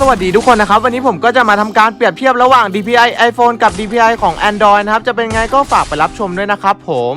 สวัสดีทุกคนนะครับ วันนี้ผมก็จะมาทำการเปรียบเทียบระหว่าง DPI iPhone กับ DPI ของ Android นะครับ จะเป็นไงก็ฝากไปรับชมด้วยนะครับผม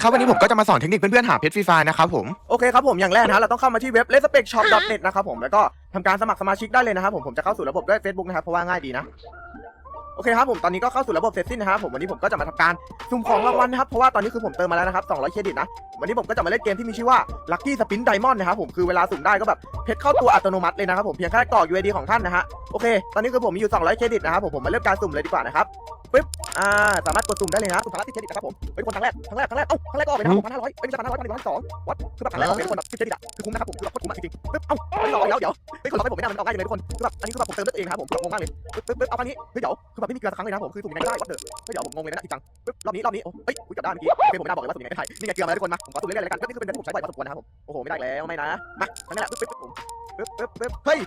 คครับ วันนี้ผมก็จะมาสอนเทคนิคเพื่อนๆหาเพชรฟรีไฟนะครับผม โอเคครับผมอย่างแรกนะฮะเราต้องเข้ามาที่เว็บ respectshop.net นะครับผมแล้วก็ทำการสมัครสมาชิกได้เลยนะครับผมผมจะเข้าสู่ระบบด้วย Facebook นะครับเพราะว่าง่ายดีนะโอเคครับผมตอนนี้ก็เข้าสู่ระบบเสร็จสิ้นนะครับผมวันนี้ผมก็จะมาทำการสุ่มของรางวัลนะครับเพราะว่าตอนนี้คือผมเติมมาแล้วนะครับ200เครดิตนะวันนี้ผมก็จะมาเล่นเกมที่มีชื่อว่า Lucky Spin Diamond นะครับผมคือเวลาสุ่มได้ก็แบบเพชรเข้าตัวอัตโนมัติเลยนะครับผมเพียงแค่กรอก UID ของท่านนะฮะโอเค ตอนนี้คือผมมีอยู่ 200 เครดิตนะครับผมผมมาเริ่มการสุ่มเลยดีกว่านะครับ ปึ๊บ อ่า สามารถกดสุ่มได้เลยนะสุ่มครั้งละ10เครดิตนะครับผมเป็นคนครั้งแรกครั้งแรกครั้งแรก เอ้า ครั้งแรกก็ออกไปนะ6,500เอ้ยไม่ใช่1,500 1,200วัดคือแบบครั้งแรกออกไปเป็นคนแบบ10เครดิตอะคือคุ้มนะครับผมคือแบบโคตรคุ้มอะจริงๆปึ๊บ เอ้าไม่รอแล้วเดี๋ยวเฮ้ยคนรอให้ผมไม่ได้มันออกง่ายจังเลยทุกคนคือแบบอันนี้คือแบบผมเติมด้วยตัวเองนะครับผมคือแบบงงมากเลยปึ๊บปึ๊บปึ๊บเอาครั้งนี้เฮ้ยเดี๋ยวคือแบบไม่มีเกลือสักครั้งเลยนะครับผมคือสุ่มยังไงก็ได้วัดเถอะเฮ้ยเดี๋ยวผมงงเลยนะจริงจังปึ๊บรอบนี้รอบนี้โอ้เฮ้ยอุ๊ยกลับด้านเมื่อกี้โอเคผมไม่น่าบอกเลยว่าสุ่มยังไงก็ได้นี่ไงเกลือมาแล้วทุกคนมาผมขอสุ่มเรื่อยๆเลยแล้วกันก็นี่คือเป็นเรื่องที่ผมใช้บ่อยพอสมควรนะครับผมโอ้โหไม่ได้แล้วไม่นะมาครั้งนี้แหละปึ๊บปึ๊บผมปึ๊บปึ๊บปึ๊บเฮ้ย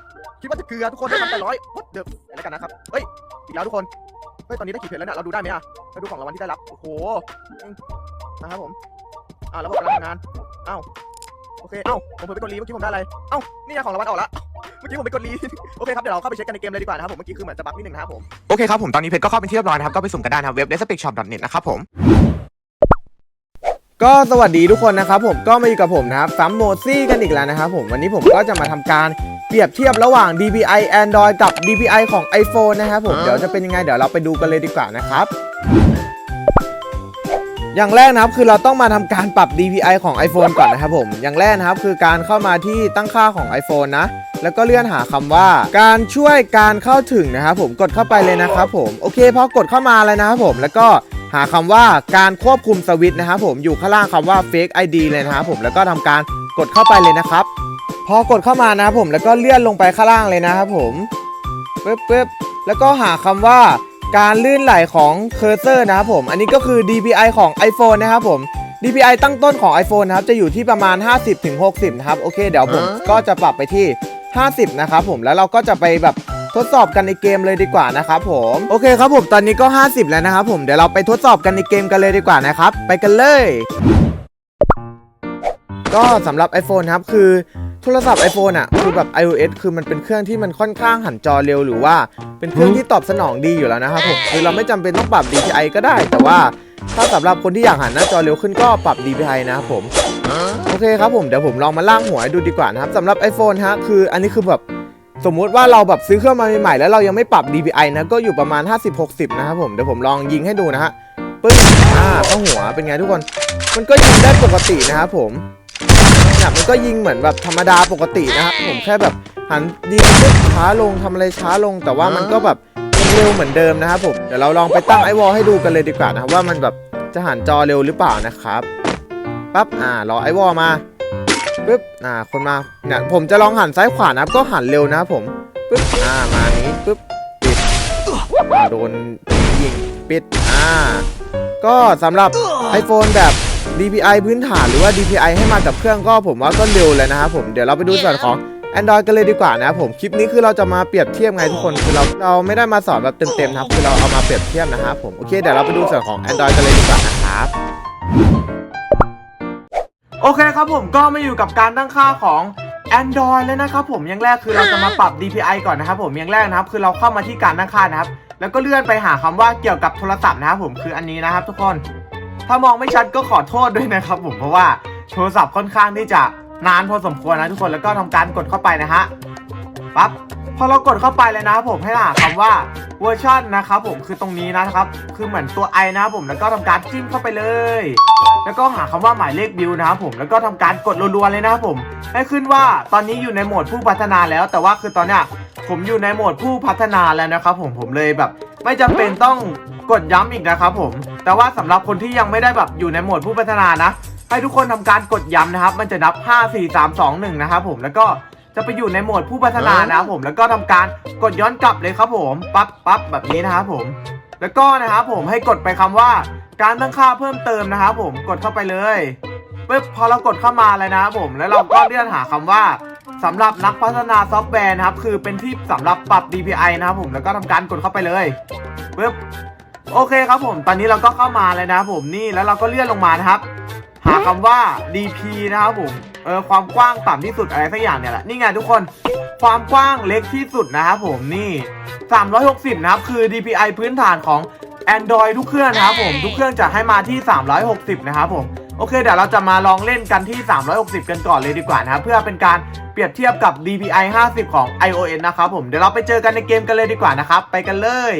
คิดว่าจะเกลือทุกคนได้พันแปดร้อยวัดเดิมแล้วกันนะครับเฮ้ยอีกแล้วทุกคนเฮ้ยตอนนี้ได้กี่เพจแล้วเนี่ยเราดูได้ไหมอะเราดูของรางวัลที่ได้รับโอ้โหนะครับผมอ่าแล้วผมกำลังทำงานเอ้าโอเคเอ้าผมเพิ่งไปกดรีเมื่อกี้ผมได้อะไรเอ้านี่ของรางวัลออกแล้วเมื่อกี้ผมไปกดรีโอเคครับเดี๋ยวเราเข้าไปเช็คกันในเกมเลยดีกว่านะครับผมเมื่อกี้คือเหมือนจะบั๊กนิดนึงนะครับผมโอเคครับผมตอนนี้เพชรก็เข้าไปที่เรียบร้อยนะครับก็ไปสุ่มกันได้นะครับเว็บ respectshop.net นะครับผมก็สวัสดีทุกคนนะครับผมก็มาอยู่กับผมนะครับซัมโมซี่กันอีกแล้วนะครับผมวันนี้ผมก็จะมาทำการ เปรียบเทียบระหว่าง DPI Android กับ DPI ของ iPhone นะครับผมเดี๋ยวจะเป็นยังไงเดี๋ยวเราไปดูกันเลยดีกว่านะครับอย่างแรกนะครับคือเราต้องมาทำการปรับ DPI ของ iPhone ก่อนนะครับผมอย่างแรกนะครับคือการเข้ามาที่ตั้งค่าของ iPhone นะ แล้วก็เลื่อนหาคำว่า การช่วยการเข้าถึงนะครับผมกดเข้าไปเลยนะครับผมโอเคพอกดเข้ามาแล้วนะครับผมแล้วก็หาคำว่าการควบคุมสวิตช์นะครับผมอยู่ข้างล่างคำว่า Fake ID เลยนะครับผมแล้วก็ทำการกดเข้าไปเลยนะครับ พอกดเข้ามานะครับผมแล้วก็เลื่อนลงไปข้างล่างเลยนะครับผมปึ๊บปึ๊บแล้วก็หาคำว่าการลื่นไหลของเคอร์เซอร์นะครับผม อันนี้ก็คือ DPI ของ iPhone นะครับผม DPI ตั้งต้นของ iPhone นะครับ จะอยู่ที่ประมาณ 50-60 นะครับ โอเค เดี๋ยวผมก็จะปรับไปที่ 50 นะครับผม แล้วเราก็จะไปแบบทดสอบกันในเกมเลยดีกว่านะครับผม โอเคครับผม ตอนนี้ก็ 50 แล้วนะครับผม เดี๋ยวเราไปทดสอบกันในเกมกันเลยดีกว่านะครับ ไปกันเลย ก็สำหรับ iPhone ครับ คือ โทรศัพท์ iPhone อะคือแบบ iOS คือมันเป็นเครื่องที่มันค่อนข้างหันจอเร็วหรือว่าเป็นเครื่องที่ตอบสนองดีอยู่แล้วนะครับผมคือเราไม่จำเป็นต้องปรับ DPI ก็ได้ แต่ว่าถ้าสำหรับคนที่อยากหันหน้าจอเร็วขึ้นก็ปรับ DPI นะครับผมโอเคครับผมเดี๋ยวผมลองมาล่างหัวให้ดูดีกว่านะครับสำหรับ iPhone ฮะคืออันนี้คือแบบสมมุติว่าเราแบบซื้อเครื่องมาใหม่ๆแล้วเรายังไม่ปรับ DPI นะก็อยู่ประมาณ 50-60 นะครับผมเดี๋ยวผมลองยิงให้ดูนะฮะปึ้งอ่าเข้าหัวเป็นไงทุกคน มันก็ยิงได้ปกตินะครับผม เนี่ยมันก็ยิงเหมือนแบบธรรมดาปกตินะครับผมแค่แบบหันยิงช้าลงทำอะไรช้าลง แต่ว่ามันก็แบบยังเร็วเหมือนเดิมนะครับผมเดี๋ยวเราลองไปตั้งไอวอลให้ดูกันเลยดีกว่านะครับว่ามันแบบจะหันจอเร็วหรือเปล่านะครับปั๊บอ่ารอไอวอลมาปึ๊บอ่าคนมาเนี่ยผมจะลองหันซ้ายขวานะครับก็หันเร็วนะครับผมปึ๊บอ่ามานี้ปึ๊บปิดโดนยิงปิดอ่าก็สำหรับ iPhone แบบ DPI พื้นฐานหรือว่า DPI ให้มากับเครื่องก็ผมว่าก็เร็วเลยนะครับผมเดี๋ยวเราไปดูส่วนของ Android กันเลยดีกว่านะครับผมคลิปนี้คือเราจะมาเปรียบเทียบไงทุกคนคือเราเราไม่ได้มาสอนแบบเต็มๆนะครับคือเราเอามาเปรียบเทียบนะครับผมโอเคเดี๋ยวเราไปดูส่วนของ Android กันเลยดีกว่านะครับโอเคครับผมก็มาอยู่กับการตั้งค่าของ Android แล้วนะครับผมอย่างแรกคือเราจะมาปรับ DPI ก่อนนะครับผมอย่างแรกนะครับคือเราเข้ามาที่การตั้งค่านะครับ แล้วก็เลื่อนไปหาคำว่าเกี่ยวกับโทรศัพท์นะครับผมคืออันนี้นะครับทุกคน ถ้ามองไม่ชัดก็ขอโทษด้วยนะครับผมเพราะว่าโทรศัพท์ค่อนข้างที่จะนานพอสมควรนะทุกคนแล้วก็ทำการกดเข้าไปนะฮะปั๊บพอเรากดเข้าไปเลยนะครับผมให้หาคำว่าเวอร์ชันนะครับผมคือตรงนี้นะครับ คือเหมือนตัว i นะครับผมแล้วก็ทำการจิ้มเข้าไปเลย แล้วก็หาคำว่าหมายเลขบิลนะครับผมแล้วก็ทำการกดรัวๆเลยนะครับผม ให้ขึ้นว่าตอนนี้อยู่ในโหมดผู้พัฒนาแล้ว แต่ว่าคือตอนเนี้ยผมอยู่ในโหมดผู้พัฒนาแล้วนะครับผมผมเลยแบบ ไม่จำเป็นต้องกดย้ำอีกนะครับผม แต่ว่าสำหรับคนที่ยังไม่ได้แบบอยู่ในโหมดผู้พัฒนานะ ให้ทุกคนทำการกดย้ำนะครับ มันจะนับ 5 4 3 2 1 นะครับผมแล้วก็จะไปอยู่ในโหมดผู้พัฒนานะครับผมแล้วก็ทำการกดย้อนกลับเลยครับผมปั๊บปั๊บแบบนี้นะครับผม แล้วก็นะครับผมให้กดไปคำว่าการตั้งค่าเพิ่มเติมนะครับผมกดเข้าไปเลยปึ๊บพอเรากดเข้ามาเลยนะครับผมแล้วเราก็เลื่อนหาคำว่าสำหรับนักพัฒนาซอฟต์แวร์นะครับคือเป็นที่สำหรับปรับ DPI นะครับผมแล้วก็ทำการกดเข้าไปเลยปึ๊บ โอเคครับผม ตอนนี้เราก็เข้ามาเลยนะผมนี่แล้วเราก็เลื่อนลงมานะครับ หาคำว่า DP นะครับผมเออความกว้างต่ำที่สุดอะไรสักอย่างเนี่ยแหละนี่ไงทุกคนความกว้างเล็กที่สุดนะครับผมนี่ 360 นะครับ คือ DPI พื้นฐานของ Android ทุกเครื่องนะครับผม ทุกเครื่องจะให้มาที่ 360 นะครับผม โอเค เดี๋ยวเราจะมาลองเล่นกันที่ 360 กันก่อนเลยดีกว่านะครับ เพื่อเป็นการเปรียบเทียบกับ DPI 50 ของ iOS นะครับผม เดี๋ยวเราไปเจอกันในเกมกันเลยดีกว่านะครับ ไปกันเลย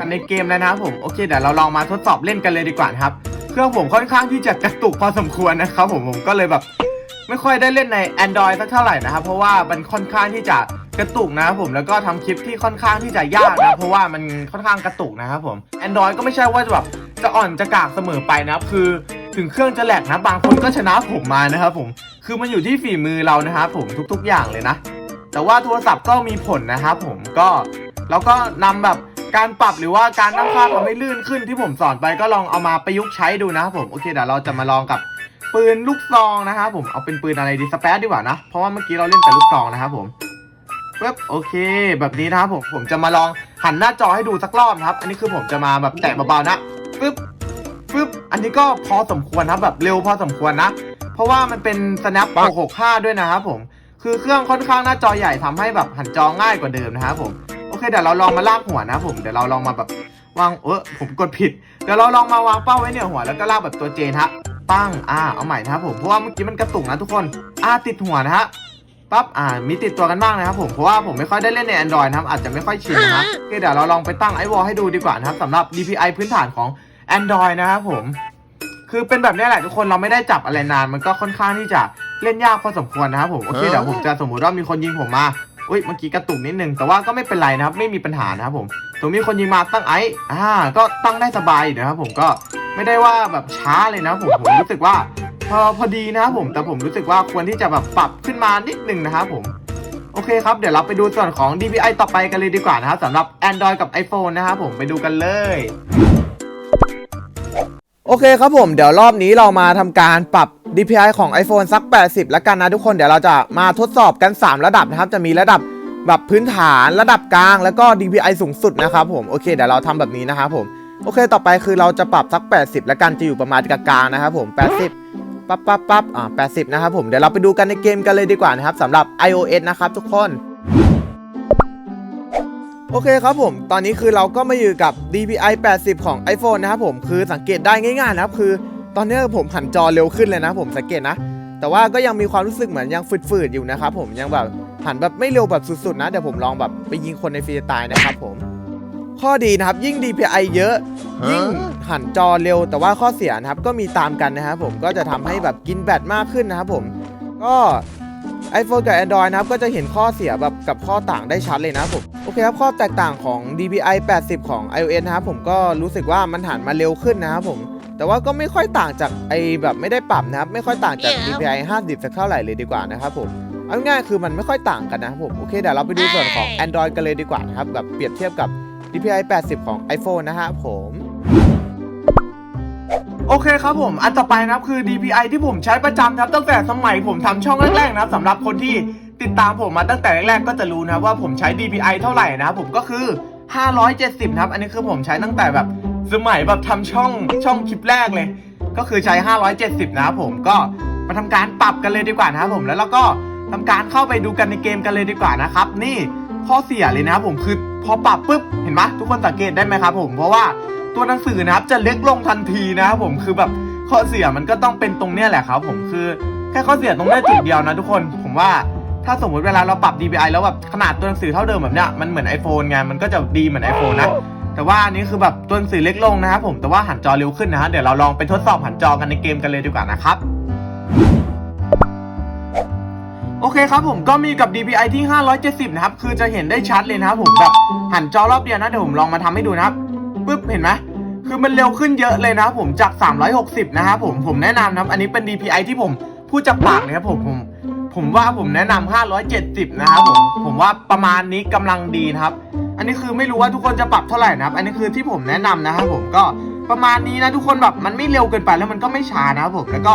กันในเกมแล้วนะครับผมโอเคเดี๋ยวเราลองมาทดสอบเล่นกันเลยดีกว่าครับเครื่องผมค่อนข้างที่จะกระตุกพอสมควรนะครับผมผมก็เลยแบบ ไม่ค่อยได้เล่นใน Android สักเท่าไหร่นะครับเพราะว่ามันค่อนข้างที่จะกระตุกนะครับผมแล้วก็ทำคลิปที่ค่อนข้างที่จะยากนะเพราะว่ามันค่อนข้างกระตุกนะครับผม Android ก็ไม่ใช่ว่าจะแบบจะอ่อนจะกากเสมอไปนะครับคือถึงเครื่องจะแหลกนะบางคนก็ชนะผมมานะครับผมคือมันอยู่ที่ฝีมือเรานะครับผมทุกๆอย่างเลยนะ แต่ว่าโทรศัพท์ก็มีผลนะครับผมก็เราก็นำแบบ การปรับหรือว่าการตั้งค่าทำให้ลื่นขึ้นที่ผมสอนไปก็ลองเอามาประยุกต์ใช้ดูนะครับผมโอเคเดี๋ยวเราจะมาลองกับปืนลูกซองนะครับผมเอาเป็นปืนอะไรดีสเปซดีกว่านะ เพราะว่าเมื่อกี้เราเล่นแต่ลูกซองนะครับผมปึ๊บโอเค แบบนี้นะครับผมผมจะมาลองหันหน้าจอให้ดูสักรอบครับ อันนี้คือผมจะมาแบบแตะเบาๆนะปึ๊บปึ๊บอันนี้ก็พอสมควรครับแบบเร็วพอสมควรนะ เพราะว่ามันเป็น snap 665 ด้วยนะครับผมคือเครื่องค่อนข้างหน้าจอใหญ่ทำให้แบบหันจอง่ายกว่าเดิมนะครับผม เคเดี๋ยวเราลองมาลากหัวนะครับผมเดี๋ยวเราลองมาแบบวางเออผมกดผิดเดี๋ยวเราลองมาวางเป้าไว้เหนือหัวแล้วก็ลากแบบตัวเจนฮะตั้งอ่าเอาใหม่นะครับผมเพราะว่าเมื่อกี้มันกระตุกนะทุกคนอ่าติดหัวนะฮะปั๊บอ่ามีติดตัวกันบ้างนะครับผมเพราะว่าผมไม่ค่อยได้เล่นใน Android นะครับอาจจะไม่ค่อยชินนะฮะโอเคเดี๋ยวเราลองไปตั้งไอวอลให้ดูดีกว่านะครับสำหรับ DPI พื้นฐานของ Android นะครับผม คือเป็นแบบนี้แหละทุกคนเราไม่ได้จับอะไรนาน มันก็ค่อนข้างที่จะเล่นยากพอสมควรนะครับผมโอเคเดี๋ยวผมจะสมมติว่ามีคนยิงผมมา อุ้ยเมื่อกี้กระตุกนิดนึงแต่ว่าก็ไม่เป็นไรนะครับไม่มีปัญหานะครับผมถึงมีคนยิงมาตั้งไออ่าก็ตั้งได้สบายอยู่นะครับผมก็ไม่ได้ว่าแบบช้าเลยนะผมผมรู้สึกว่าพอพอดีนะครับผมแต่ผมรู้สึกว่าควรที่จะแบบปรับขึ้นมานิดนึงนะครับผมโอเคครับเดี๋ยวเราไปดูส่วนของ DPI ต่อไปกันเลยดีกว่านะครับสำหรับ Android กับ iPhone นะครับผมไปดูกันเลยโอเคครับผมเดี๋ยวรอบนี้เรามาทำการปรับ DPI ของ iPhone สัก 80 แล้วกันนะทุกคนเดี๋ยวเราจะมาทดสอบกัน 3 ระดับนะครับ จะมีระดับแบบพื้นฐานระดับกลาง แล้วก็ DPI สูงสุดนะครับผมโอเคเดี๋ยวเราทำแบบนี้นะครับผมโอเคต่อไปคือเราจะปรับสัก 80 แล้วกันจะอยู่ประมาณกลางๆนะครับผม 80ปั๊บปั๊บปั๊บอ่า80 นะครับผมเดี๋ยวเราไปดูกันในเกมกันเลยดีกว่านะครับสำหรับ iOS นะครับทุกคนโอเคครับผม ตอนนี้คือเราก็มาอยู่กับ DPI 80 ของ iPhone นะครับผม คือสังเกตได้ง่ายๆนะครับ คือ ตอนนี้ผมหันจอเร็วขึ้นเลยนะผมสังเกตนะ แต่ว่าก็ยังมีความรู้สึกเหมือนยังฝืดๆอยู่นะครับผมยังแบบหันแบบไม่เร็วแบบสุดๆนะเดี๋ยวผมลองแบบไปยิงคนในฟรีสไตล์นะครับผม ข้อดีนะครับยิ่ง DPI เยอะยิ่งหันจอเร็ว แต่ว่าข้อเสียนะครับก็มีตามกันนะครับผมก็จะทำให้แบบกินแบตมากขึ้นนะครับผมก็ iPhone กับ Android นะครับก็จะเห็นข้อเสียแบบกับข้อต่างได้ชัดเลยนะครับผมโอเคครับข้อแตกต่างของ DPI 80 ของ iOS นะครับผมก็รู้สึกว่ามันหันมาเร็วขึ้นนะครับผม แต่ว่าก็ไม่ค่อยต่างจากไอแบบไม่ได้ปรับนะครับ ไม่ค่อยต่างจาก DPI 50 สักเท่าไหร่เลยดีกว่านะครับผมเอาง่ายๆคือมันไม่ค่อยต่างกันนะครับผมโอเคเดี๋ยวเราไปดูส่วนของ Android กันเลยดีกว่านะครับแบบเปรียบเทียบกับ DPI 80 ของ iPhone นะฮะผมโอเคครับผม อันต่อไปนะครับคือ DPI ที่ผมใช้ประจำนะครับตั้งแต่สมัยผมทำช่องแรกๆนะครับสำหรับคนที่ติดตามผมมาตั้งแต่แรกๆ ก็จะรู้นะครับว่าผมใช้ DPI เท่าไหร่นะครับผมก็คือ 570 นะครับ อันนี้คือผมใช้ตั้งแต่แบบ สมัยแบบทำช่องช่องคลิปแรกเลย ก็คือใช้ 570 นะครับผมก็มาทำการปรับกันเลยดีกว่านะครับผมแล้วเราก็ทำการเข้าไปดูกันในเกมกันเลยดีกว่านะครับ นี่ข้อเสียเลยนะครับผมคือพอปรับปุ๊บเห็นไหมทุกคนสังเกตได้ไหมครับ ผมเพราะว่าตัวหนังสือนะครับจะเล็กลงทันทีนะครับผมคือแบบข้อเสียมันก็ต้องเป็นตรงเนี้ยแหละครับผมคือแค่ข้อเสียตรงเนี้ยจุดเดียวนะทุกคนผมว่าถ้าสมมติเวลาเราปรับ DPI แล้วแบบขนาดตัวหนังสือเท่าเดิมแบบเนี้ยมันเหมือน iPhone ไงมันก็จะดีเหมือน iPhone นะ แต่ว่าอันนี้คือแบบตัวหนังสือเล็กลงนะครับผมแต่ว่าหันจอเร็วขึ้นนะฮะเดี๋ยวเราลองไปทดสอบหันจอกันในเกมกันเลยดีกว่านะครับโอเคครับผมก็มีกับ DPI ที่ 570 นะครับ คือจะเห็นได้ชัดเลยนะครับผมแบบหันจอรอบเดียวนะเดี๋ยวผมลองมาทำให้ดูนะครับปึ๊บเห็นไหมคือมันเร็วขึ้นเยอะเลยนะครับผมจาก 360 นะครับผมผมแนะนำนะครับอันนี้เป็น DPI ที่ผมพูดจากปากเลยครับผมผม ผมว่าผมแนะนำ570 นะครับผมผมว่าประมาณนี้กำลังดีนะครับ อันนี้คือไม่รู้ว่าทุกคนจะปรับเท่าไหร่นะครับ อันนี้คือที่ผมแนะนำนะครับผมก็ประมาณนี้นะทุกคนแบบมันไม่เร็วเกินไปแล้วมันก็ไม่ช้านะครับผมแล้วก็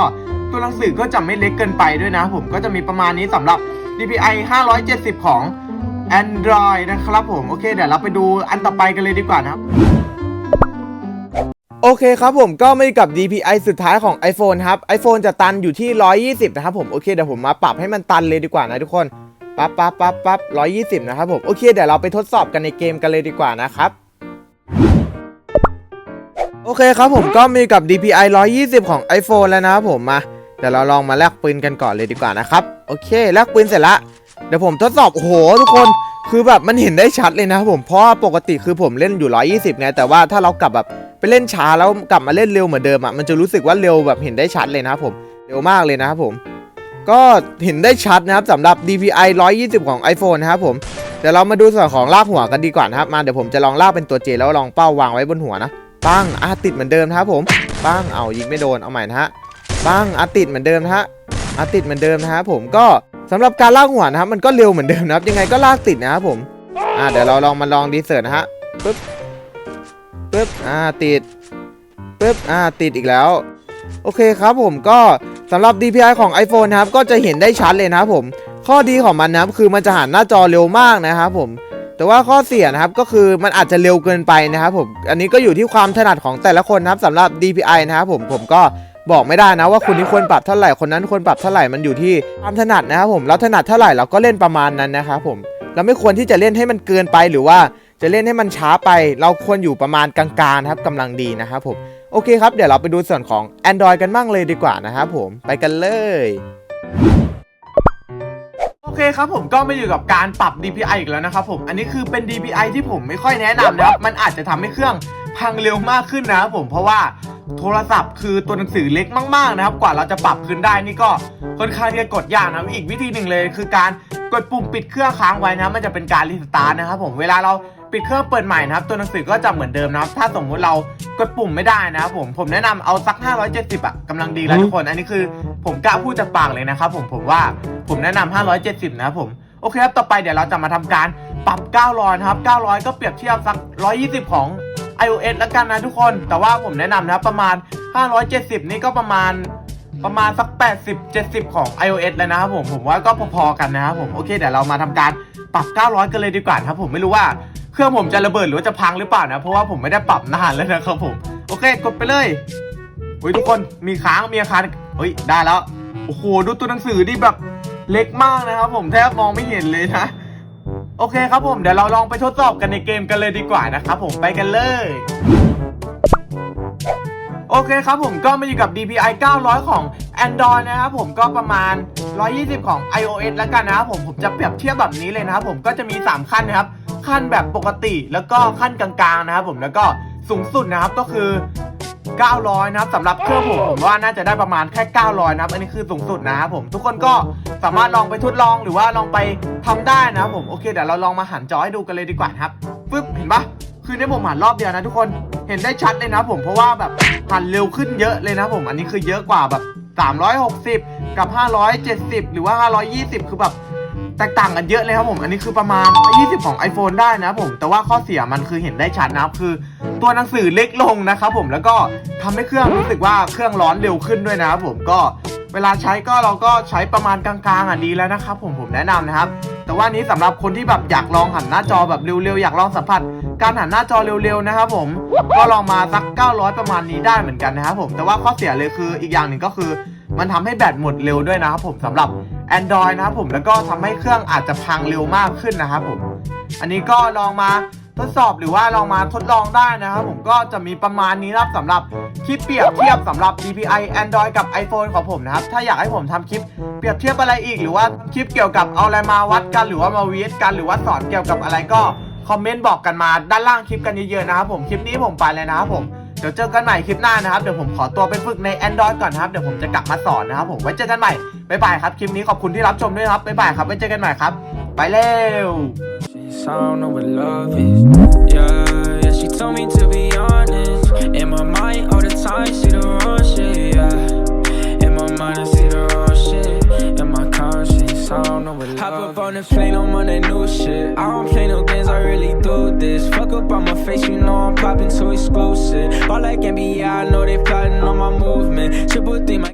ตัวหนังสือก็จะไม่เล็กเกินไปด้วยนะครับผมก็จะมีประมาณนี้สำหรับ DPI 570 ของ Android นะครับผมโอเคเดี๋ยวเราไปดูอันต่อไปกันเลยดีกว่านะครับโอเคครับผมก็มาอยู่กับ DPI สุดท้ายของ iPhone ครับ iPhone จะตันอยู่ที่ 120 นะครับผม โอเคเดี๋ยวผมมาปรับให้มันตันเลยดีกว่านะทุกคน ปั๊บปั๊บปั๊บปั๊บ120นะครับผมโอเคเดี๋ยวเราไปทดสอบกันในเกมกันเลยดีกว่านะครับโอเคครับผมก็มีกับ DPI 120 ของ iPhone แล้วนะครับผมมาเดี๋ยวเราลองมาแลกปืนกันก่อนเลยดีกว่านะครับโอเคแลกปืนเสร็จละเดี๋ยวผมทดสอบโอ้โหทุกคนคือแบบมันเห็นได้ชัดเลยนะครับผมเพราะว่าปกติคือผมเล่นอยู่ 120 ไง แต่ว่าถ้าเรากลับแบบไปเล่นช้าแล้วกลับมาเล่นเร็วเหมือนเดิมอะมันจะรู้สึกว่าเร็วแบบเห็นได้ชัดเลยนะครับผมเร็วมากเลยนะครับผม ก็เห็นได้ชัดนะครับสำหรับ DPI 120 ของ iPhone นะครับผมเดี๋ยวเรามาดูส่วนของลากหัวกันดีกว่านะครับมาเดี๋ยวผมจะลองลากเป็นตัวเจแล้วลองเป้าวางไว้บนหัวนะปังอะติดเหมือนเดิมครับผมปังเอายิงไม่โดนเอาใหม่นะฮะปังอะติดเหมือนเดิมนะฮะอะติดเหมือนเดิมนะครับผมก็สำหรับการลากหัวนะครับมันก็เร็วเหมือนเดิมนะครับยังไงก็ลากติดนะครับผมอะเดี๋ยวเราลองมาลองดีเซิร์ตนะฮะปึ๊บปึ๊บอ่าติดปึ๊บอ่าติดอีกแล้ว โอเคครับผมก็ สำหรับ DPI ของ iPhone นะครับก็จะเห็นได้ชัดเลยนะครับผม ข้อดีของมันนะครับคือมันจะหันหน้าจอเร็วมากนะครับผม แต่ว่าข้อเสียนะครับก็คือมันอาจจะเร็วเกินไปนะครับผม อันนี้ก็อยู่ที่ความถนัดของแต่ละคนนะครับสำหรับ DPI นะครับผมผมก็บอกไม่ได้นะว่าคนนี้ควรปรับเท่าไหร่คนนั้นควรปรับเท่าไหร่มันอยู่ที่ความถนัดนะครับผมเราถนัดเท่าไหร่เราก็เล่นประมาณนั้นนะครับผมเราไม่ควรที่จะเล่นให้มันเกินไปหรือว่าจะเล่นให้มันช้าไป เราควรอยู่ประมาณกลางๆนะครับกำลังดีนะครับผม โอเคครับ เดี๋ยวเราไปดูส่วนของ Android กันบ้างเลยดีกว่านะครับผม ไปกันเลยโอเคครับผมก็มาอยู่กับการปรับ DPI อีกแล้วนะครับผมอันนี้คือเป็น DPI ที่ผมไม่ค่อยแนะนำนะครับมันอาจจะทำให้เครื่องพังเร็วมากขึ้นนะครับผมเพราะว่าโทรศัพท์คือตัวหนังสือเล็กมากๆนะครับ กว่าเราจะปรับขึ้นได้นี่ก็ค่อนข้างที่จะกดยากนะอีกวิธีหนึ่งเลย คือการกดปุ่มปิดเครื่องค้างไว้นะมันจะเป็นการรีสตาร์ทนะครับผมเวลาเรา ปิดเครื่องเปิดใหม่นะครับ ตัวหนังสือก็จะเหมือนเดิมนะครับ ถ้าสมมติเรากดปุ่มไม่ได้นะครับผมผมแนะนำเอาสัก 570อะกำลังดีแล้วทุกคน อันนี้คือผมกล้าพูดจากปากเลยนะครับผมผมว่าผมแนะนำ570 นะครับผมโอเคครับต่อไปเดี๋ยวเราจะมาทำการปรับ 900นะครับ900 ก็เปรียบเทียบสัก 120 ของ iOS แล้วกันนะทุกคน แต่ว่าผมแนะนำนะครับประมาณ 570 นี่ก็ประมาณประมาณสัก 80 70 ของ iOS แล้วนะครับผมผมว่าก็พอๆกันนะครับผมโอเคเดี๋ยวเรามาทำการปรับ 900 กันเลยดีกว่านะครับผมไม่รู้ว่า เครื่องผมจะระเบิดหรือว่าจะพังหรือเปล่านะ เพราะว่าผมไม่ได้ปรับนานแล้วนะครับผม โอเค กดไปเลยเฮ้ยทุกคนมีค้างมีอาคารเฮ้ยได้แล้ว โอ้โหดูตัวหนังสือดิแบบเล็กมากนะครับผมแทบมองไม่เห็นเลยนะ โอเคครับผมเดี๋ยวเราลองไปทดสอบกันในเกมกันเลยดีกว่านะครับผมไปกันเลยโอเคครับผมก็มาอยู่กับ DPI 900 ของ Android นะครับผมก็ประมาณ 120 ของ iOS แล้วกันนะครับผมผมจะเปรียบเทียบแบบนี้เลยนะครับผมก็จะมี 3 ขั้นนะครับ ขั้นแบบปกติ แล้วก็ขั้นกลางๆนะครับผมแล้วก็สูงสุดนะครับก็คือ 900 นะครับสำหรับเครื่องผมผมว่าน่าจะได้ประมาณแค่ 900 นะครับ อันนี้คือสูงสุดนะครับผมทุกคนก็สามารถลองไปทดลองหรือว่าลองไปทำได้นะครับผมโอเคเดี๋ยวเราลองมาหันจอให้ดูกันเลยดีกว่านะครับปึ๊บเห็นปะคือในผมหันรอบเดียวนะทุกคนเห็นได้ชัดเลยนะผมเพราะว่าแบบหันเร็วขึ้นเยอะเลยนะผมอันนี้คือเยอะกว่าแบบ 360 กับ 570 หรือว่า 520 คือแบบ แตกต่างกันเยอะเลยครับผม อันนี้คือประมาณ 20 ของ iPhone ได้นะผม แต่ว่าข้อเสียมันคือเห็นได้ชัดนะครับ คือตัวหนังสือเล็กลงนะครับผม แล้วก็ทำให้เครื่องรู้สึกว่าเครื่องร้อนเร็วขึ้นด้วยนะครับผมก็เวลาใช้ก็เราก็ใช้ประมาณกลางๆอะดีแล้วนะครับผมผมแนะนำนะครับ แต่ว่านี้สำหรับคนที่แบบอยากลองหันหน้าจอแบบเร็วๆอยากลองสัมผัสการหันหน้าจอเร็วๆนะครับผมก็ลองมาสัก 900 ประมาณนี้ได้เหมือนกันนะครับผมแต่ว่าข้อเสียเลยคืออีกอย่างหนึ่งก็คือ มันทำให้แบตหมดเร็วด้วยนะครับผมสำหรับ Android นะครับผมแล้วก็ทำให้เครื่องอาจจะพังเร็วมากขึ้นนะครับผม อันนี้ก็ลองมาทดสอบหรือว่าลองมาทดลองได้นะครับผมก็จะมีประมาณนี้นะครับสำหรับคลิปเปรียบเทียบสำหรับ DPI Android กับ iPhone ของผมนะครับ ถ้าอยากให้ผมทำคลิปเปรียบเทียบอะไรอีก หรือว่าคลิปเกี่ยวกับเอาอะไรมาวัดกันหรือว่ามาวิทกันหรือว่าสอนเกี่ยวกับอะไรก็คอมเมนต์บอกกันมาด้านล่างคลิปกันเยอะๆนะครับผมคลิปนี้ผมไปเลยนะครับผม ดี๋ยวเจอกันใหม่คลิปหน้านะครับ เดี๋ยวผมขอตัวไปฝึกใน Android ก่อนนะครับ เดี๋ยวผมจะกลับมาสอนนะครับผมไว้เจอกันใหม่บ๊ายบายครับ คลิปนี้ขอบคุณที่รับชมด้วยครับบ๊ายบายครับไว้เจอกันใหม่ครับ ไปเร็ว I don't know what love is. Yeah, yeah, she told me to be honest. In my mind, all the time, see the wrong shit. Yeah, in my mind, I see the wrong I don't know what love Hop up on the plane, I'm on that new shit. I don't play no games, I really do this. Fuck up on my face, you know I'm popping too exclusive. All like NBA, I know they plotting on my movement. Triple D, my